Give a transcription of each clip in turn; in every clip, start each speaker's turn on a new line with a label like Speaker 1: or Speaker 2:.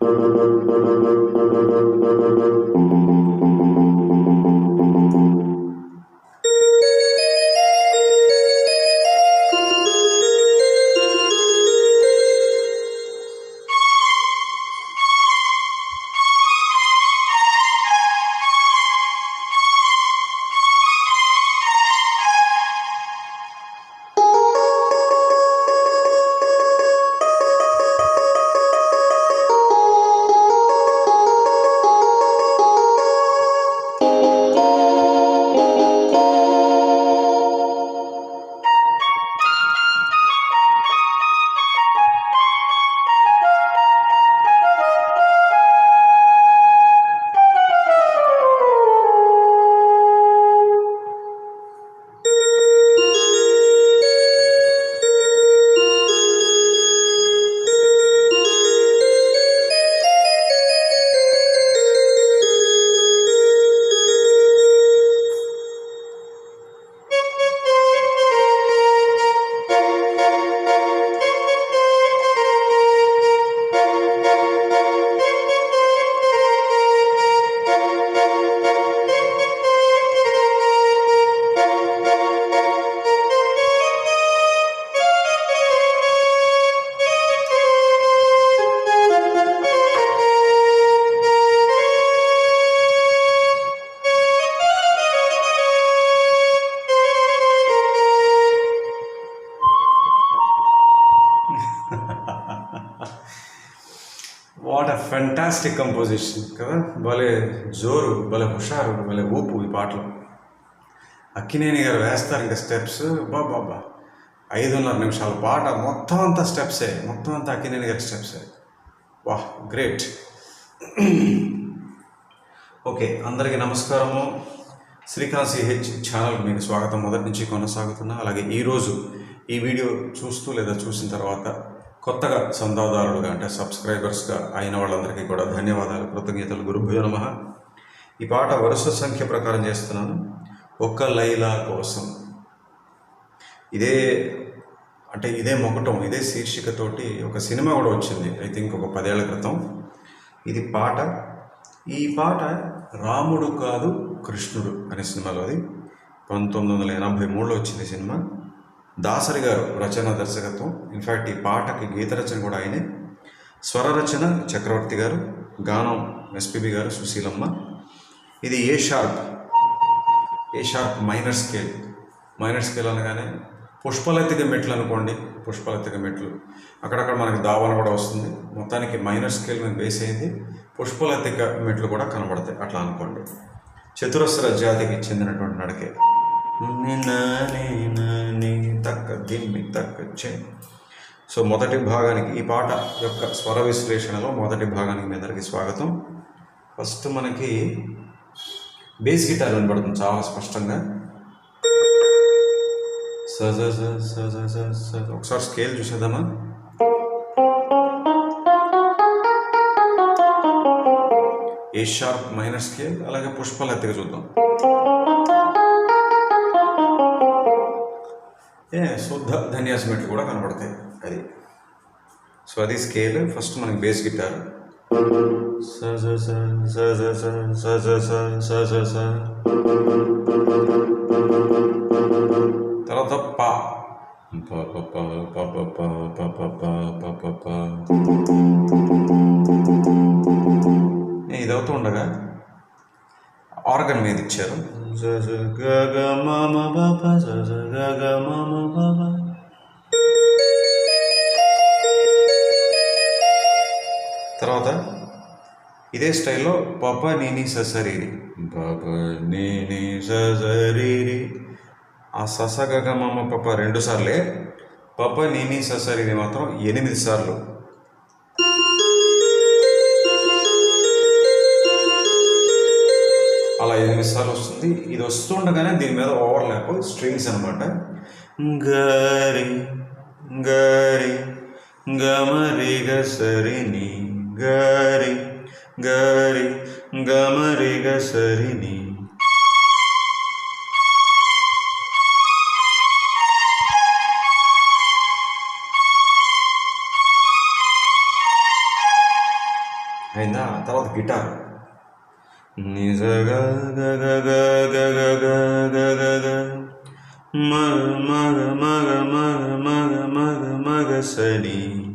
Speaker 1: Thank you. What a fantastic composition కదా? భలే జోరు భలే హుషారు భలే ఊపు ఈ పాటలు. అక్కినేని గారు వేస్తారు ఇంకా స్టెప్స్. బాబా ఐదున్నర నిమిషాల పాట మొత్తం అంతా స్టెప్సే మొత్తం అంతా అక్కినేని గారి స్టెప్సే. వాహ్ గ్రేట్. ఓకే అందరికీ నమస్కారము. శ్రీకాంత్ సిహెచ్ ఛానల్ మీకు స్వాగతం. మొదటి నుంచి కొనసాగుతున్నా. అలాగే ఈరోజు ఈ వీడియో చూస్తూ లేదా చూసిన తర్వాత కొత్తగా చందాదారులుగా అంటే సబ్స్క్రైబర్స్గా అయిన వాళ్ళందరికీ కూడా ధన్యవాదాలు కృతజ్ఞతలు. గురుభ్యో నమ. ఈ పాట వరుస సంఖ్య ప్రకారం చేస్తున్నాను. ఒక్క లైలా కోసం. ఇదే అంటే ఇదే మొకటం ఇదే శీర్షికతోటి ఒక సినిమా కూడా వచ్చింది ఐ థింక్ ఒక పదేళ్ళ క్రితం. ఇది పాట. ఈ పాట రాముడు కాదు కృష్ణుడు అనే సినిమాలో అది. పంతొమ్మిది వందల ఎనభై మూడులో వచ్చింది సినిమా. దాసరి గారు రచన దర్శకత్వం. ఇన్ఫ్యాక్ట్ ఈ పాటకి గీత రచన కూడా ఆయనే. స్వర రచన చక్రవర్తి గారు గానం ఎస్పిబి గారు సుశీలమ్మ. ఇది A sharp A sharp minor scale minor scale అనగానే పుష్పలతిక మెట్లు అనుకోండి. పుష్పలతిక మెట్లు. అక్కడక్కడ మనకి దావాలు కూడా వస్తుంది. మొత్తానికి మైనర్ స్కేల్ మీద బేస్ అయింది. పుష్పలతిక మెట్లు కూడా కనబడతాయి. అట్లా అనుకోండి. చతురస్ర జాతికి చెందినటువంటి నడకే. తక్క దిమ్మి తక్క చే. సో మొదటి భాగానికి ఈ పాట యొక్క స్వర విశ్లేషణలో మొదటి భాగానికి మీ అందరికీ స్వాగతం. ఫస్ట్ మనకి బేస్ గిటార్ వినబడుతుంది చాలా స్పష్టంగా. సజ సజ ఒకసారి స్కేల్ చూసేద్దామా? ఏ షార్ప్ మైనర్ స్కేల్ అలాగే పుష్పలతిగా చూద్దాం. శుద్ధ ధన్యాసమెట్లు కూడా కనబడతాయి. అది. సో అది స్కేల్ ఫస్ట్ మనకి బేస్ గిటార్ తర్వాత పా. ఇదవుతూ ఉండగా ఆర్గన్ మీద ఇచ్చారు. తర్వాత ఇదే స్టైల్లో బాబా నేని ససరీరి. బాబా నేని ససరీరి. ఆ ససగగ మమ పప రెండు సార్లే. పప్ప నేని ససరీరి మాత్రం ఎనిమిది సార్లు. అలా ఎనిమిది సార్లు వస్తుంది. ఇది వస్తుండగానే దీని మీద ఓవర్ ల్యాప్ స్ట్రింగ్స్ అనమాట గరి గరి గమరి గసరిని గరి గరి గమరి గసరిని అయిందా? తర్వాత గిటార్. నిజ గ గ గ గ గ గ గ గ గ గ. మగ మగ మగ మగ మగ మగ మగ సని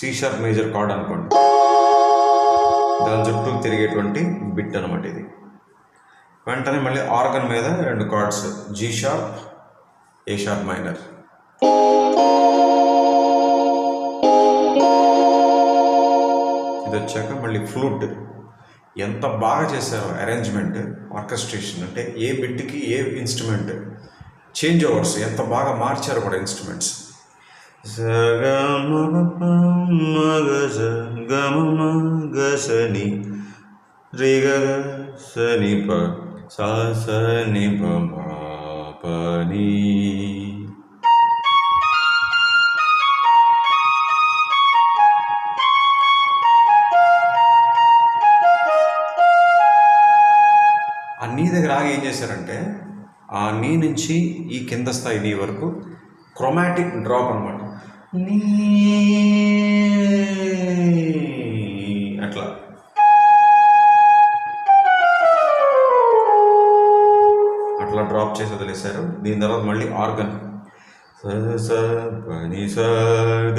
Speaker 1: సి షార్ప్ మేజర్ కార్డ్ అనుకోండి. దాని చుట్టూ తిరిగేటువంటి బిట్ అనమాట ఇది. వెంటనే మళ్ళీ ఆర్గన్ మీద రెండు chords G sharp A sharp minor. ఇది వచ్చాక మళ్ళీ ఫ్లూట్. ఎంత బాగా చేశారో అరేంజ్మెంట్ ఆర్కెస్ట్రేషన్ అంటే ఏ బిట్కి ఏ ఇన్స్ట్రుమెంట్ చేంజ్ ఓవర్స్ ఎంత బాగా మార్చారు కూడా ఇన్స్ట్రుమెంట్స్. గసని రిగ సని ప సా సని ప పని ఆ నీ దగ్గర ఆగి ఏం చేశారంటే ఆ నీ నుంచి ఈ కింద స్థాయి నీ వరకు క్రొమాటిక్ డ్రాప్ అనమాట అట్లా. అట్లా డ్రాప్ చేసి వదిలేశారు. దీని తర్వాత మళ్ళీ ఆర్గన్. స పని సగ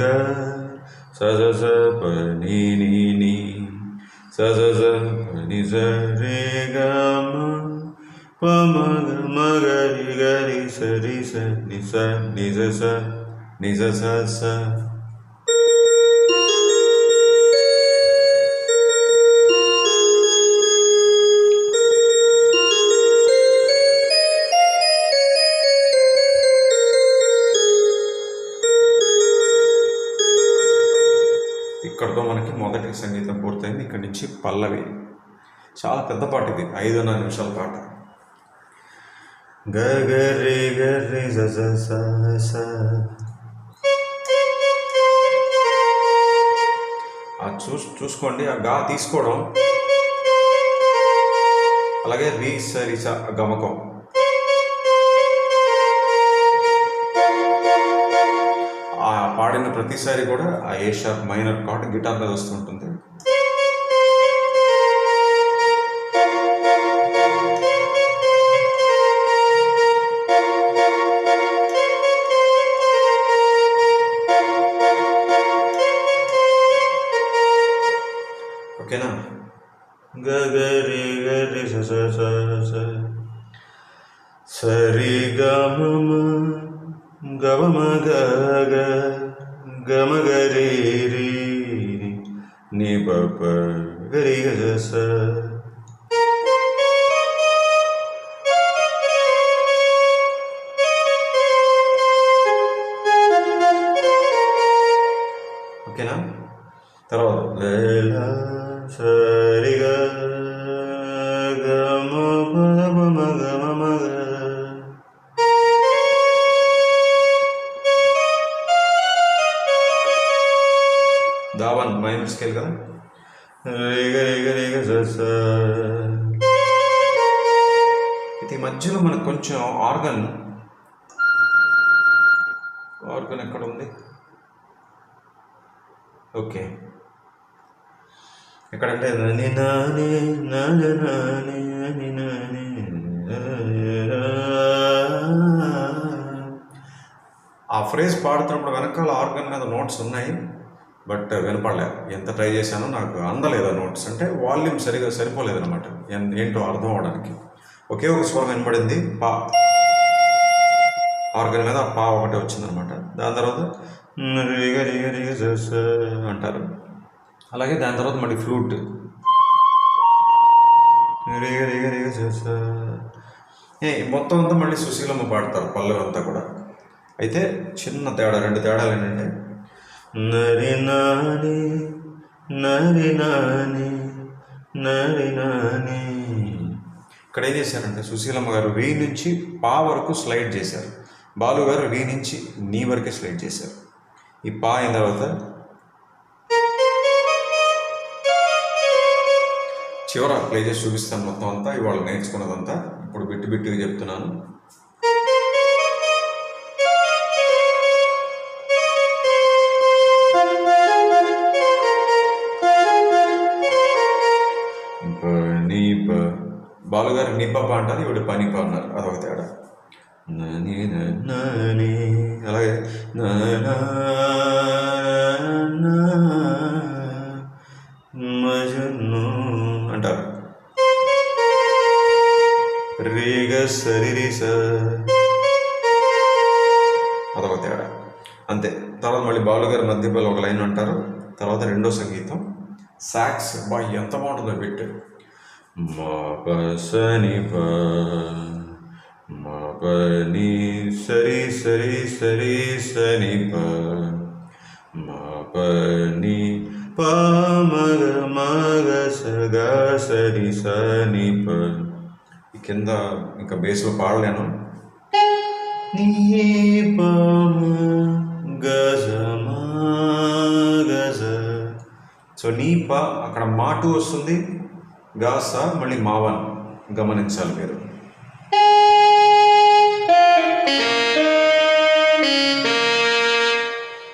Speaker 1: సజ స పని నీ స పని స రే గమ పమ మగ సరి స ని స. నిజ ని స ఇక్కడతో మనకి మొదటి సంగీతం పూర్తయింది. ఇక్కడి నుంచి పల్లవి. చాలా పెద్ద పాట ఇది. ఐదున్నర నిమిషాల పాట. గగరి గ జ జ స స. ఆ చూస్ చూసుకోండి. ఆ గా తీసుకోవడం. అలాగే రీ స రి స గమకం. ఆ పాడిన ప్రతిసారి కూడా ఆ A sharp minor chord guitar మీద వస్తుంటుంది. ఓకేనా గ గరి గరి స స స సరి గమ గమ గ గ గమ గరి రి ని ప గరి గ స ఓకేనా తర్వాత సరిగ గమ గమ గమ దావన్ మైనర్ స్కేల్ కదా రేగ రేగ రేగ ఇది మధ్యలో మనకు కొంచెం ఆర్గన్ అంటే నని నాని నాని నాని నాని ఆ ఫ్రేజ్ పాడుతున్నప్పుడు వెనకాల ఆర్గన్ మీద నోట్స్ ఉన్నాయి బట్ వినపడలే. ఎంత ట్రై చేశానో నాకు అందలేదు ఆ నోట్స్. అంటే వాల్యూమ్ సరిగా సరిపోలేదు అనమాట ఏంటో అర్థం అవడానికి ఒకే ఒక స్వరం వినపడింది పా. ఆర్గన్ మీద పా ఒకటే వచ్చిందనమాట దాని తర్వాత అంటారు. అలాగే దాని తర్వాత మళ్ళీ ఫ్లూట్. రిగ రిగ ఏ మొత్తం అంతా మళ్ళీ సుశీలమ్మ పాడతారు పల్లవి అంతా కూడా. అయితే చిన్న తేడా రెండు తేడాలు ఏంటంటే నరి నాని నరి నాని నరి నాని. ఇక్కడ ఏం చేశారంటే సుశీలమ్మ గారు వి నుంచి పా వరకు స్లైడ్ చేశారు. బాలు గారు వి నుంచి నీ వరకే స్లైడ్ చేశారు. ఈ పా అయిన తర్వాత చివర ప్లే చేసి చూపిస్తాను మొత్తం అంతా ఇవాళ నేర్చుకున్నదంతా. ఇప్పుడు బిట్టు బిట్టుగా చెప్తున్నాను. బాలుగారు నిపప అంటారు ఇవిడ పనిప అన్నారు. అదొక తేడా. అలాగే. సరిరి స అదొక తేడా అంతే. తర్వాత మళ్ళీ బాలుగారు మధ్యలో ఒక లైన్ అంటారు. తర్వాత రెండో సంగీతం. సాక్స్ బా ఎంత బాగుంటుందో బిట్. మా ప మా సరి సరి సరి సని ప మా ప ప మగ మగ సగ సరి సని ప. కింద ఇంకా బేస్లో పాడలేను. సో నీ ప అక్కడ మాటు వస్తుంది. గాస మళ్ళీ మావన్ గమనించాలి మీరు.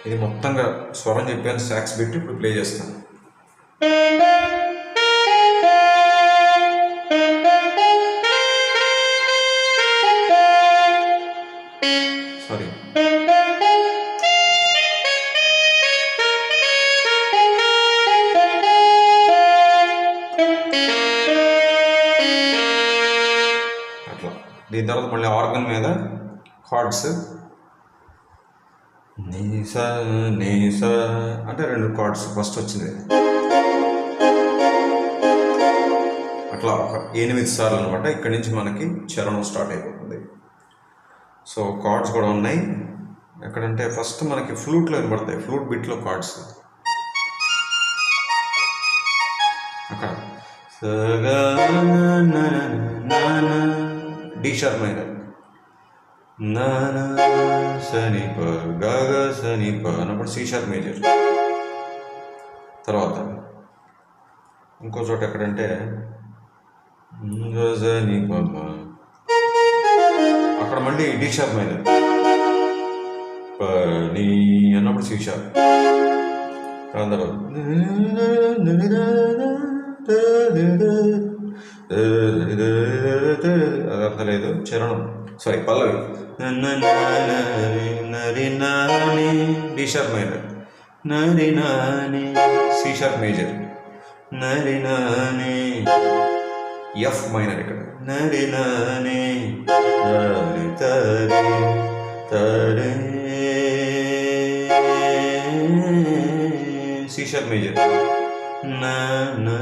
Speaker 1: ఇది మొత్తంగా స్వరం చెప్పాను సాక్స్ పెట్టి ఇప్పుడు ప్లే చేస్తాను. కార్డ్స్ నీస నీస అంటే రెండు కార్డ్స్ ఫస్ట్ వచ్చింది. అట్లా ఒక ఎనిమిది సార్లు అనమాట ఇక్కడి నుంచి మనకి చరణం స్టార్ట్ అయిపోతుంది. సో కార్డ్స్ కూడా ఉన్నాయి. ఎక్కడంటే ఫస్ట్ మనకి ఫ్లూట్లో వినబడతాయి. ఫ్లూట్ బిట్లో కార్డ్స్ అక్కడ. డి షార్ప్ నానా సని ప గగ సని ప అన్నప్పుడు సి షార్ప్ మేజర్ తర్వాత ఇంకో చోట ఎక్కడంటే సని అక్కడ మళ్ళీ డి షార్ప్ మైనర్ ప నీ అన్నప్పుడు సి షార్ప్ దాని తర్వాత అది అర్థం లేదు చరణం సారీ పల్లవి నరి నాని డి షార్ప్ మైనర్ నరి నాని సి షార్ప్ మేజర్ నరి నాని ఎఫ్ మైనర్ ఇక్కడ. నరి నాని నరి తరి తరి సి షార్ప్ మేజర్ నా నా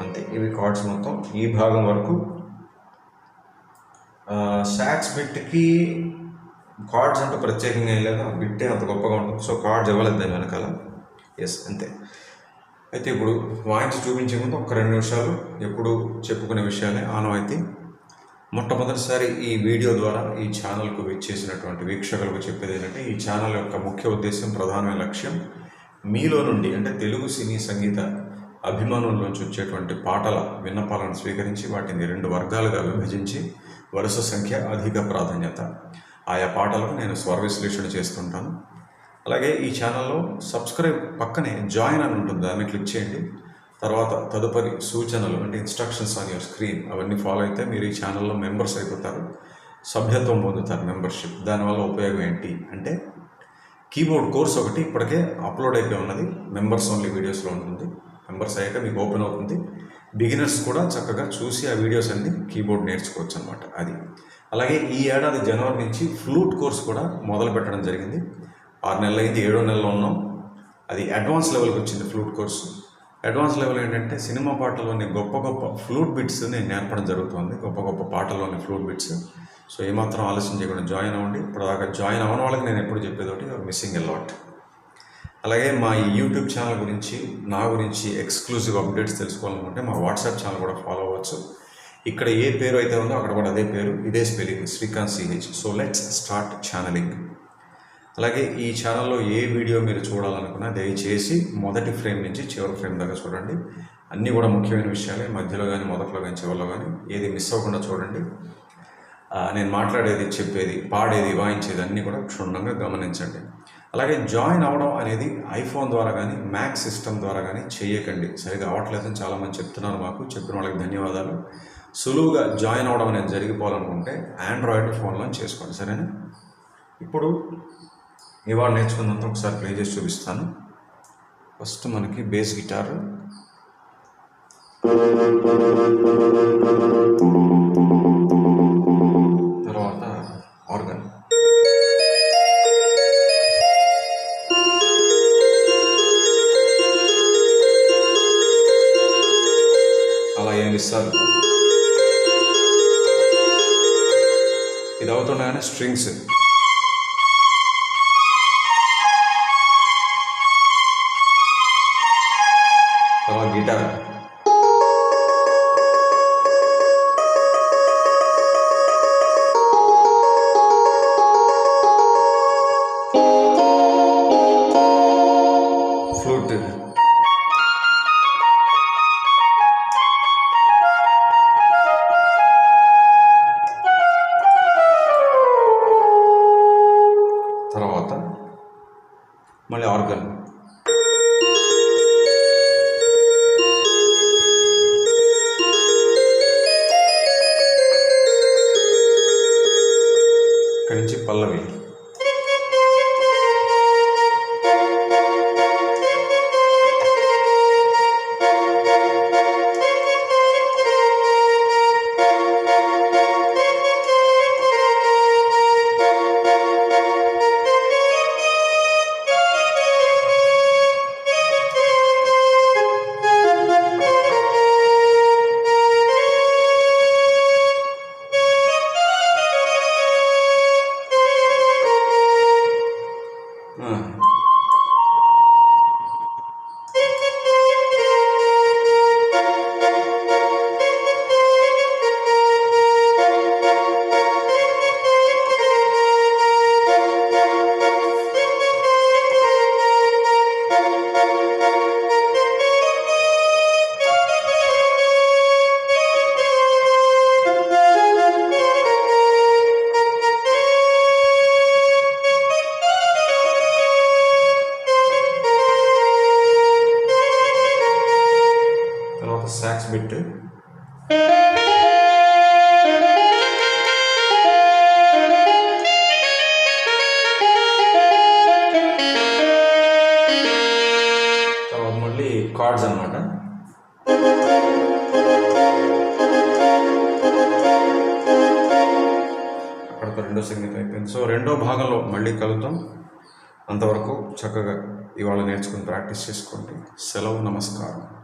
Speaker 1: అంతే. ఇవి కార్డ్స్ మొత్తం ఈ భాగం వరకు సాక్స్ బిట్కి కార్డ్స్ అంటూ ప్రత్యేకంగా ఏం లేదు. బిట్టే అంత గొప్పగా ఉంటుంది. సో కార్డ్స్ ఇవ్వలేదు దాని వెనకాల. ఎస్ అంతే. అయితే ఇప్పుడు వాయించి చూపించే ముందు ఒక రెండు నిమిషాలు ఎప్పుడు చెప్పుకునే విషయాలే ఆనవాయితీ. మొట్టమొదటిసారి ఈ వీడియో ద్వారా ఈ ఛానల్కు వచ్చేసినటువంటి వీక్షకులకు చెప్పేది ఏంటంటే ఈ ఛానల్ యొక్క ముఖ్య ఉద్దేశం ప్రధానమైన లక్ష్యం మీలో నుండి అంటే తెలుగు సినీ సంగీత అభిమానుల నుంచి వచ్చేటువంటి పాటల విన్నపాలను స్వీకరించి వాటిని రెండు వర్గాలుగా విభజించి వరుస సంఖ్య అధిక ప్రాధాన్యత. ఆయా పాటలకు నేను స్వర విశ్లేషణ చేస్తుంటాను. అలాగే ఈ ఛానల్లో సబ్స్క్రైబ్ పక్కనే జాయిన్ అని ఉంటుంది దాన్ని క్లిక్ చేయండి. తర్వాత తదుపరి సూచనలు అంటే ఇన్స్ట్రక్షన్స్ ఆన్ యువర్ స్క్రీన్ అవన్నీ ఫాలో అయితే మీరు ఈ ఛానల్లో మెంబర్స్ అయిపోతారు. సభ్యత్వం పొందుతారు మెంబర్షిప్. దానివల్ల ఉపయోగం ఏంటి అంటే కీబోర్డ్ కోర్స్ ఒకటి ఇప్పటికే అప్లోడ్ అయిపోయి ఉన్నది. మెంబర్స్ ఓన్లీ వీడియోస్లో ఉంటుంది. మెంబర్స్ అయ్యాక మీకు ఓపెన్ అవుతుంది. బిగినర్స్ కూడా చక్కగా చూసి ఆ వీడియోస్ అన్ని కీబోర్డ్ నేర్చుకోవచ్చు అనమాట అది. అలాగే ఈ ఏడాది జనవరి నుంచి ఫ్లూట్ కోర్స్ కూడా మొదలు పెట్టడం జరిగింది. ఆరు నెలలు అయింది ఏడో నెలలో ఉన్నాం. అది అడ్వాన్స్ లెవెల్కి వచ్చింది ఫ్లూట్ కోర్సు. అడ్వాన్స్ లెవెల్ ఏంటంటే సినిమా పాటల్లోని గొప్ప గొప్ప ఫ్లూట్ బిట్స్ నేను నేర్పడం జరుగుతుంది. గొప్ప గొప్ప పాటల్లోని ఫ్లూట్ బిట్స్. సో ఏమాత్రం ఆలస్యం చేయకుండా జాయిన్ అవ్వండి. ఇప్పుడు దాకా జాయిన్ అవ్వని వాళ్ళకి నేను ఎప్పుడు చెప్పేది ఒకటి మిస్సింగ్ ఎ లాట్. అలాగే మా ఈ యూట్యూబ్ ఛానల్ గురించి నా గురించి ఎక్స్క్లూజివ్ అప్డేట్స్ తెలుసుకోవాలనుకుంటే మా వాట్సాప్ ఛానల్ కూడా ఫాలో అవ్వచ్చు. ఇక్కడ ఏ పేరు అయితే ఉందో అక్కడ కూడా అదే పేరు ఇదే spelling Srikanth CH so let's start channeling అలాగే ఈ ఛానల్లో ఏ వీడియో మీరు చూడాలనుకున్నా దయచేసి మొదటి ఫ్రేమ్ నుంచి చివరి ఫ్రేమ్ దాకా చూడండి. అన్నీ కూడా ముఖ్యమైన విషయాలే మధ్యలో కానీ మొదట్లో కానీ చివరిలో కానీ ఏది మిస్ అవ్వకుండా చూడండి. నేను మాట్లాడేది చెప్పేది పాడేది వాయించేది అన్నీ కూడా క్షుణ్ణంగా గమనించండి. అలాగే జాయిన్ అవ్వడం అనేది ఐఫోన్ ద్వారా కానీ మ్యాక్ సిస్టమ్ ద్వారా కానీ చేయకండి. సరిగా అవ్వట్లేదని చాలామంది చెప్తున్నారు మాకు. చెప్పిన వాళ్ళకి ధన్యవాదాలు. సులువుగా జాయిన్ అవ్వడం అనేది జరిగిపోవాలనుకుంటే ఆండ్రాయిడ్ ఫోన్లో చేసుకోండి. సరేనా? ఇప్పుడు ఇవాళ నేర్చుకున్నంత ఒకసారి ప్లే చేసి చూపిస్తాను. ఫస్ట్ మనకి బేస్ గిటార్. తర్వాత ఆర్గన్. ఇస్తారు. ఇది అవుతుండగానే స్ట్రింగ్స్. తర్వాత గిటార్. బిట్ తర్వాత మళ్ళీ కార్డ్స్ అనమాట అక్కడతో రెండో సంగీతం అయిపోయింది. సో రెండో భాగంలో మళ్ళీ కలుద్దాం. అంతవరకు చక్కగా ఇవాళ నేర్చుకుని ప్రాక్టీస్ చేసుకోండి. సెలవు నమస్కారం.